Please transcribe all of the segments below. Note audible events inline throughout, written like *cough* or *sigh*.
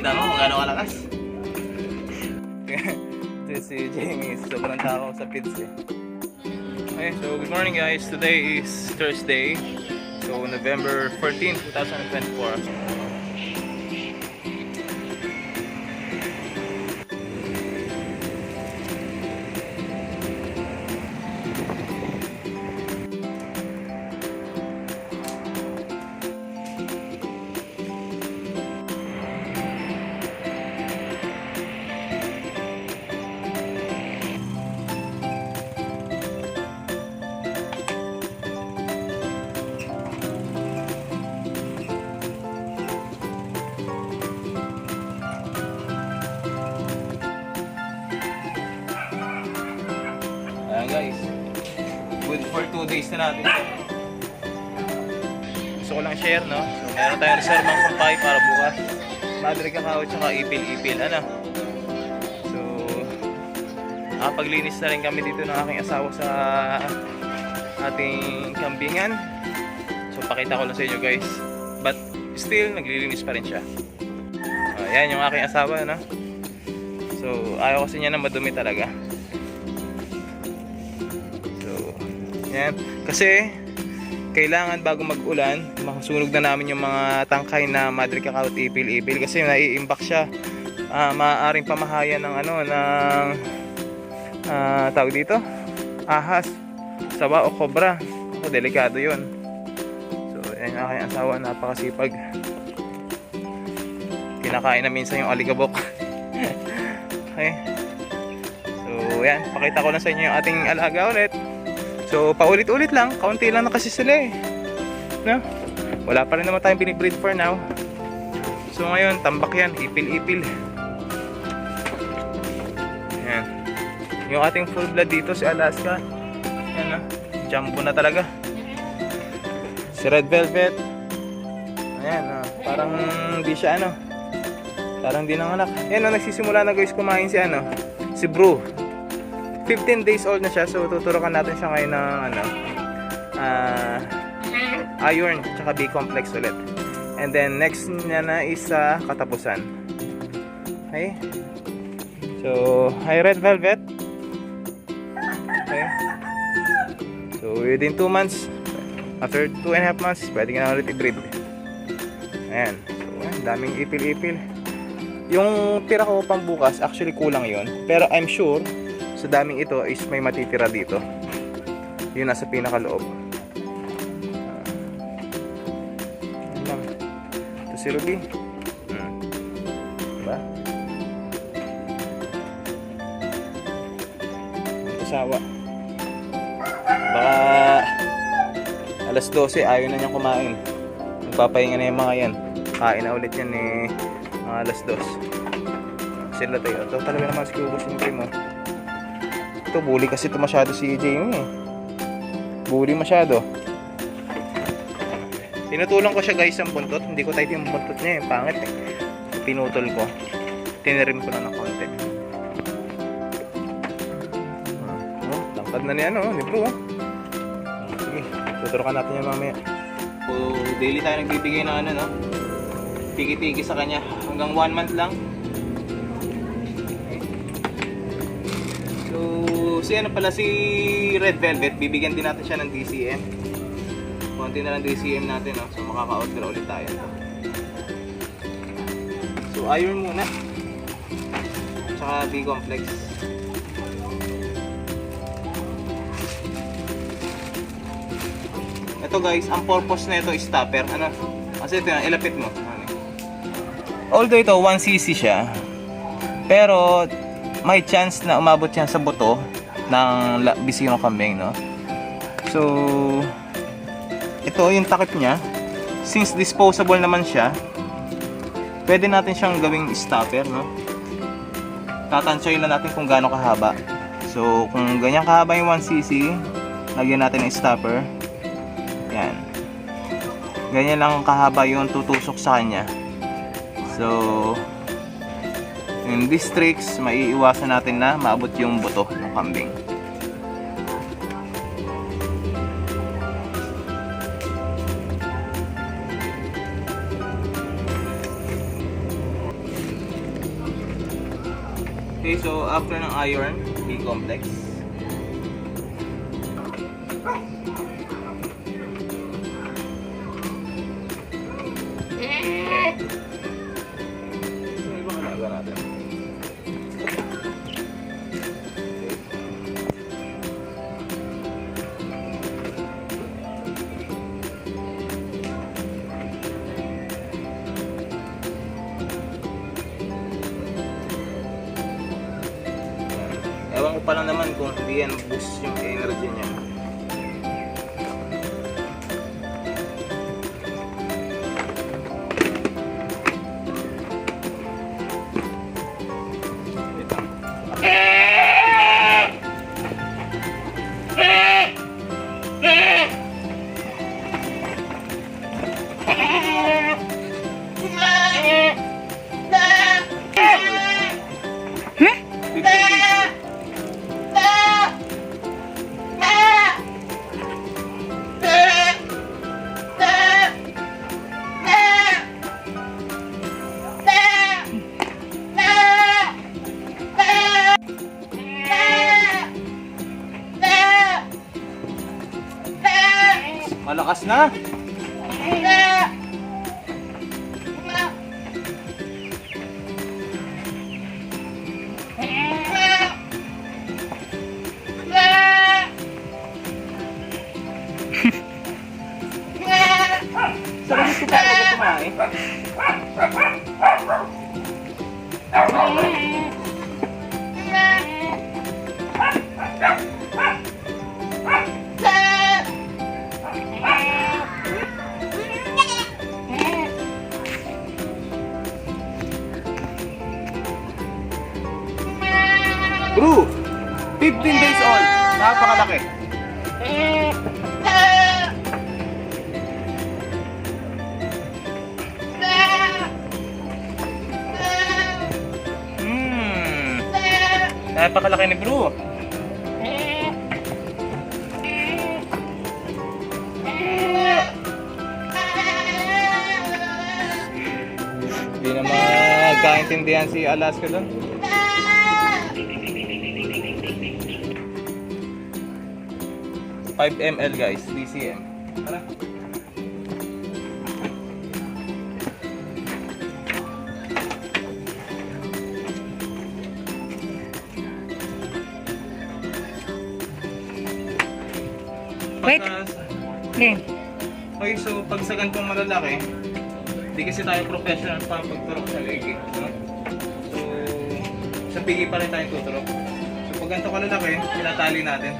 Kita mo kung gaano kalakas. *laughs* Ito si Jamie, sobrang tao sa pits eh. Okay, so good morning guys. Today is Thursday. So November 14, 2024. Good for 2 days na natin. Gusto ko lang share no. So meron tayong reserve ng kumpay para bukas. Madre kakao tsaka ipil-ipil. Ano? So nakapaglinis na rin kami dito ng aking asawa sa ating kambingan. So pakita ko lang sa inyo guys. But still naglilinis pa rin siya. Ayan yung aking asawa no. So ayaw kasi niya na madumi talaga. Yan. Kasi, kailangan bago mag-ulan, makasunog na namin yung mga tangkay na Madre Cacao ipil-ipil kasi nai-impact siya. Ah, maaaring pamahayan ng ano, ng ah, tawag dito, ahas, sawa o kobra. So, delikado yun. So, yan yung aking asawa, napakasipag. Kinakain na minsan yung aligabok. *laughs* okay. So, yan. Pakita ko na sa inyo yung ating alaga ulit. So, paulit-ulit lang. Kaunti lang na kasi sila eh. No? Wala pa rin naman tayong binibreed for now. So, ngayon, tambak yan. Ipil-ipil. Yan. Yung ating full blood dito, si Alaska. Yan na. Jumbo na talaga. Si Red Velvet. Ayan, ah, parang di siya ano. Parang di nanganak. Yan, oh, nagsisimula na guys kumain si ano. Si Brew. 15 days old na siya so tuturukan natin siya ngayon ng ano ah iron tsaka B complex ulit. And then next niya na is sa katapusan. Okay? So hi red velvet. Okay? So within 2 months after 2 and a half months pwede ka na ulit i-breed ayan. So ayan, daming ipil-ipil. Yung tira ko pang bukas actually kulang yon pero I'm sure sa daming ito is may matitira dito. Yun nasa pinakaloob. Ah. Yun lang. ito si Ruby. Hmm. diba? Ang kasawa baka alas 12 ayaw na niya kumain. Magpapahinga na yung mga yan. Kain na ulit yan eh. Mga alas 2 sila tayo. Ito talaga naman si Kubos yung primo ito, bully kasi ito masyado si Jamie eh. Bully masyado. Tinutulong ko siya guys ang buntot. Hindi ko tight yung buntot niya eh. Pangit eh. Pinutol ko. Tinirim ko lang ng konti. Ah, Oh, tangkad na ni ano, ni bro. oh. Sige, tuturukan natin yung mamaya. So, daily tayo nagbibigay ng ano, no? Tiki-tiki sa kanya. Hanggang one month lang. So, si ano pala si Red Velvet, bibigyan din natin siya ng DCM. Konti na lang DCM natin, no? so makaka-order ulit tayo. So, iron muna. Tsaka B-complex. Ito guys, ang purpose na ito is stopper. Ano? Kasi ito yan, ilapit mo. Ano? Although ito 1cc siya, pero may chance na umabot yan sa buto ng bisinong kambing, no? So, ito yung takip niya. Since disposable naman siya, pwede natin siyang gawing stopper, no? Tatansyahin lang natin kung gaano kahaba. So, kung ganyan kahaba yung 1cc, lagyan natin ng stopper. Yan. Ganyan lang kahaba yung tutusok sa kanya. So, in districts, maiiwasan natin na maabot yung buto ng kambing. Okay, so after ng iron, B-complex, hindi yan boost yung energy niya. Malakas na. Napakalaki ni bro. Hindi na magkaintindihan si Alaska doon. Five ml guys, BCM. Tara. Wait. Pagka- Game. Okay, so pag sa ganitong malalaki, di kasi tayo professional pa pagturok sa leg. eh, No? So, sa pigi pa rin tayo tuturok. So pag ganito kalalaki, tinatali natin.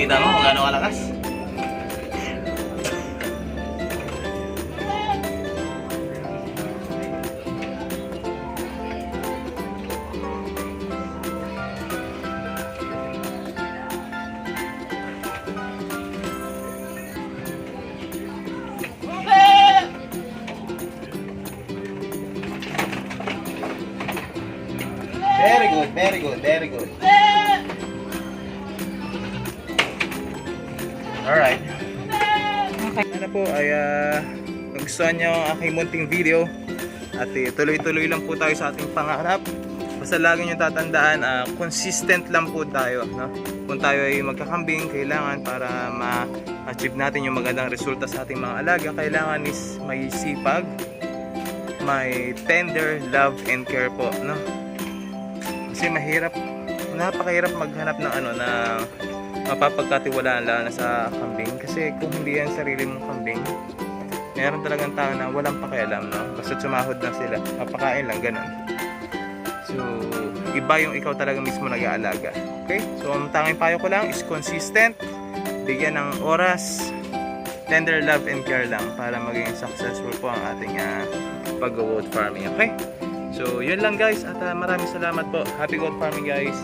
Kita mo kung gaano kalakas? Very good, very good, very good. Ano po ay uh, nagustuhan nyo ang aking munting video at eh, tuloy-tuloy lang po tayo sa ating pangarap. Basta lagi nyo tatandaan, ah, consistent lang po tayo. No? Kung tayo ay magkakambing, kailangan para ma-achieve natin yung magandang resulta sa ating mga alaga, kailangan is may sipag, may tender love and care po. No? Kasi mahirap, napakahirap maghanap ng ano na mapapagkatiwalaan lalo na sa kambing. Kasi kung hindi yan sarili mong kambing meron talagang tao na walang pakialam no? Basta sumahod lang sila. Papakain lang ganun. So iba yung ikaw talaga mismo nag-aalaga. Okay? So ang tanging payo ko lang is consistent. Bigyan ng oras. Tender love and care lang para maging successful po ang ating uh, pag-goat farming. Okay? So yun lang guys. At ah, maraming salamat po. Happy goat farming guys